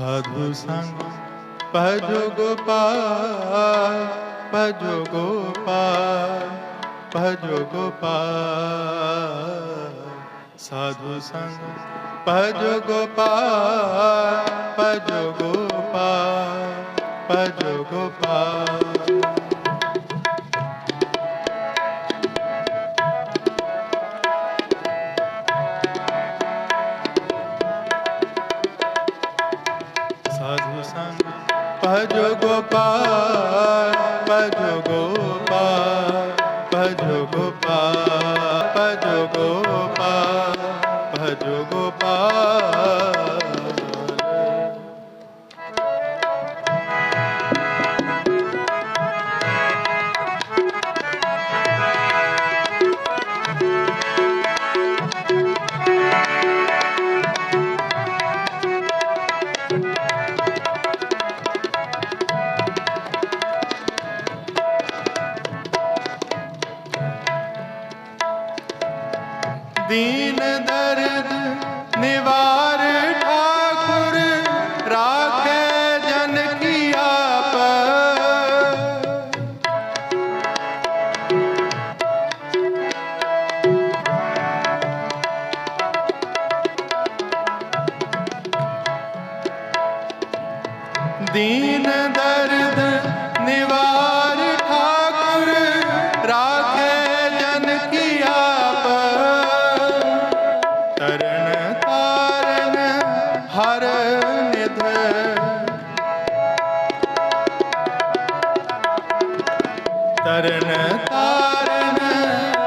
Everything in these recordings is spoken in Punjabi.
ਸਾਧੂ ਸੰਗ ਭਜੋ ਗੋਪਾਲ ਭਜੋ ਗੋਪਾਲ ਭਜੋ ਗੋਪਾਲ ਸਾਧੂ ਸੰਗ ਭਜੋ ਗੋਪਾਲ ਭਜੋ ਗੋਪਾਲ ਭਜੋ ਗੋਪਾਲ ਭਜੋ ਗੋਪਾਲ ਦੀਨ ਦਰਦ ਨਿਵਾਰ ਠਾਕੁਰ ਰਾਖੇ ਜਨ ਕੀ ਤਰਨ ਤਾਰਨ,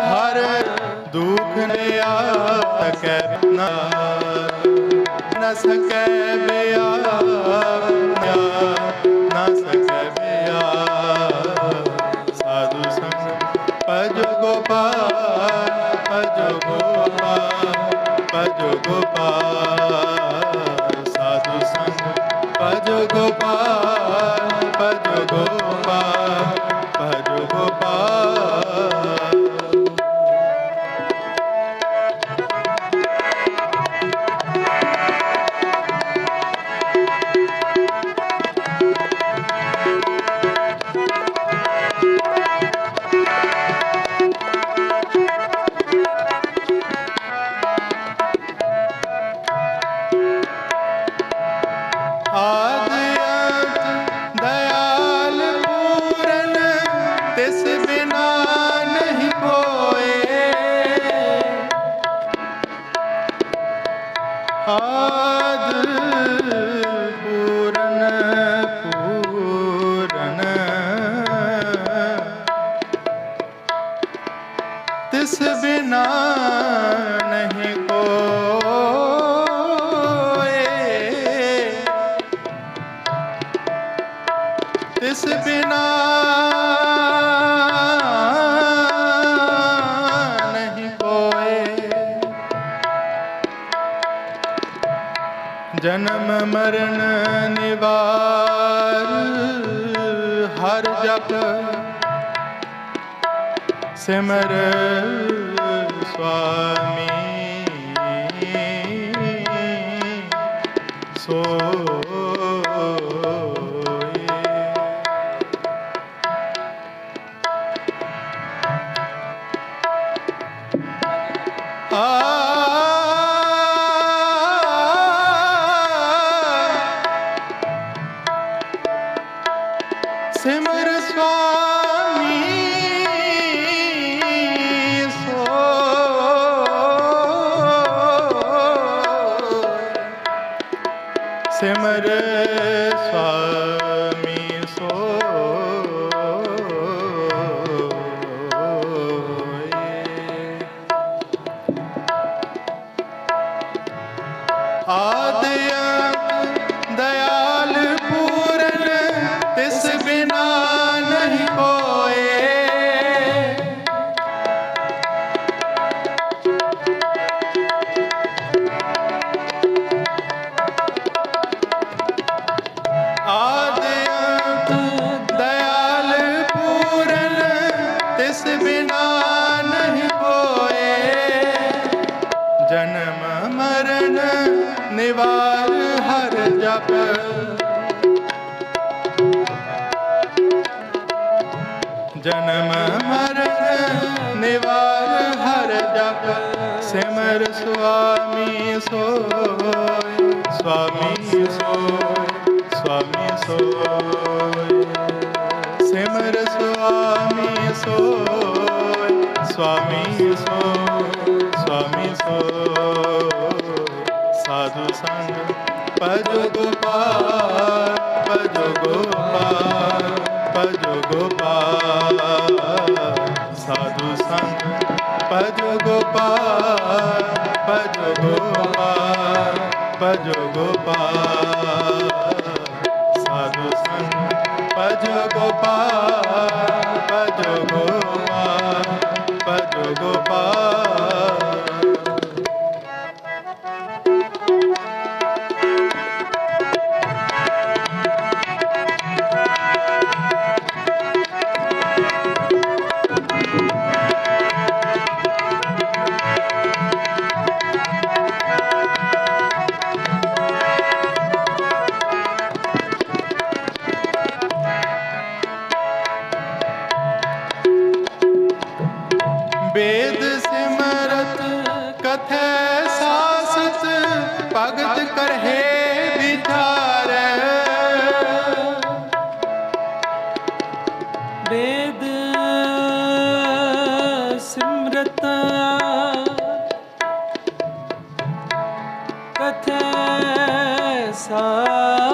ਹਰ ਦੁਖ ਨਿਆ ਤਕੈ ਨਾ ਨਾ ਸਕੈ ਬਿਆ ਨਾ ਸਾਧੂ ਸੰਗ ਭਜ ਗੋਪਾਲ ਭਜ ਗੋਪਾਲ, ਭਜ ਸਾਧੂ ਸੰਗ ਭਜ ਗੋਪਾਲ ਭਜ ਗੋਪਾਲ। ਹਰ ਜਪ ਸਿਮਰ ਸੁਆਮੀ। ਸੋਏ। ਸਿਮਰ ਨਿਵਾਰ ਹਰ ਜਪ। ਜਨਮ ਮਰਨ ਨਿਵਾਰ ਹਰ ਜਪ। ਸਿਮਰ ਸੁਆਮੀ ਸੋਇ ਸੁਆਮੀ ਸੋਇ ਸੁਆਮੀ ਸੋਇ ਸਿਮਰ ਸੁਆਮੀ ਸੋਇ ਸੁਆਮੀ ਸੋਇ ਸੰਗ ਭਜ ਗੋਪਾਲ ਭਜ ਗੋਪਾਲ ਭਜ ਗੋਪਾਲ ਸਾਧੂ ਸੰਗ ਭਜ ਗੋਪਾਲ ਭਜ ਗੋਪਾਲ ਭਜ ਗੋਪਾਲ ਵੇਦ ਸਿਮਰਤ ਕਥੈ ਸਾਸਤ ਭਗਤ ਕਰਹਿ ਵਿਚਾਰੈ ਵੇਦ ਸਿਮਰਤ ਕਥੈ ਸਾਸਤ।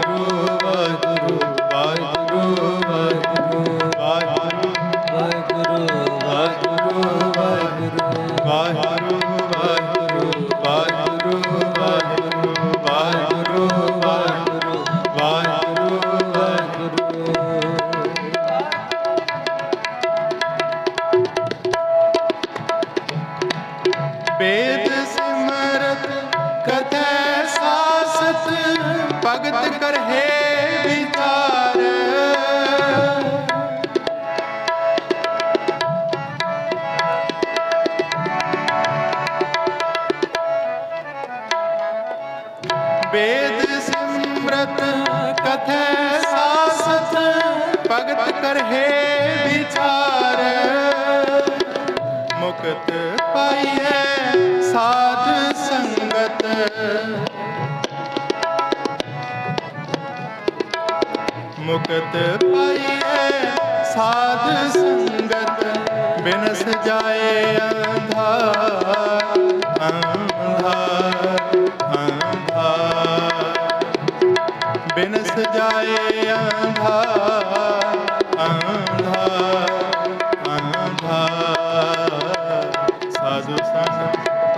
ਮੁਕਤ ਪਾਈਏ, ਸਾਧ ਸੰਗਤ। ਮੁਕਤ ਪਾਈਏ, ਸਾਧ ਸੰਗਤ ਬਿਨਸ ਜਾਏ ਅੰਧਾਰ ਅੰਧਾਰ ਅੰਧਾਰ। ਬਿਨਸ ਜਾਏ ਅੰਧਾਰ ਅੰਧਾਰ ਅੰਧਾਰ।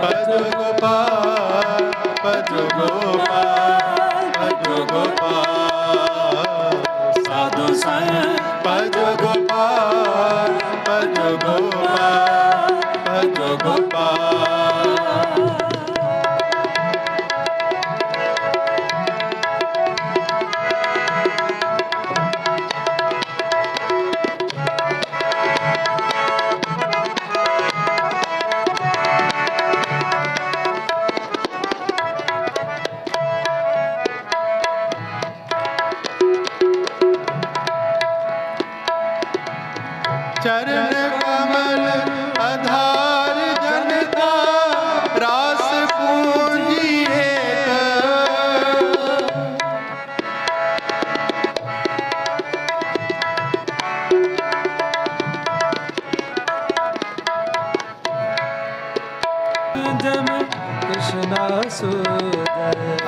ਭਜ ਗੋਪਾਲ ਭਜ ਗੋਪਾਲ ਭਜ ਗੋਪਾਲ ਸਾਧੂ ਸੰਗ ਭਜ ਗੋਪਾਲ ਭਜ ਗੋਪਾਲ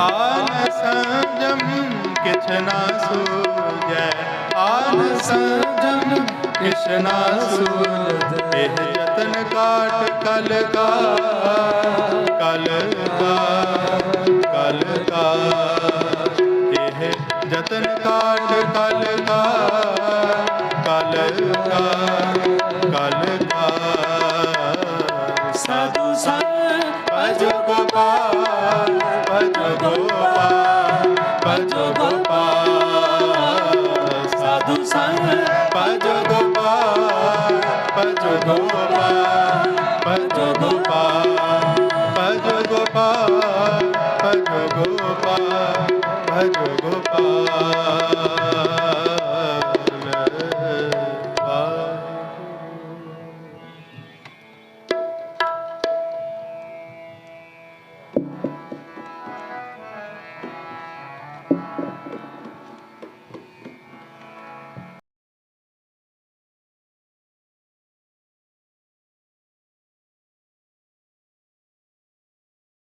आन संजम कितना सूजय आन संजम ਕਿਸ਼ਨਾ ਸੂਰਜ, ਇਹ ਯਤਨ ਕਾਟ ਕਲ ਕਾ ਕਲ ਕਾ ਕਲ ਕਾ ਇਹ ਯਤਨ ਕਾਟ ਕਲ ਭਜੋ ਗੋਪਾਲ ਭਜੋ ਗੋਪਾਲ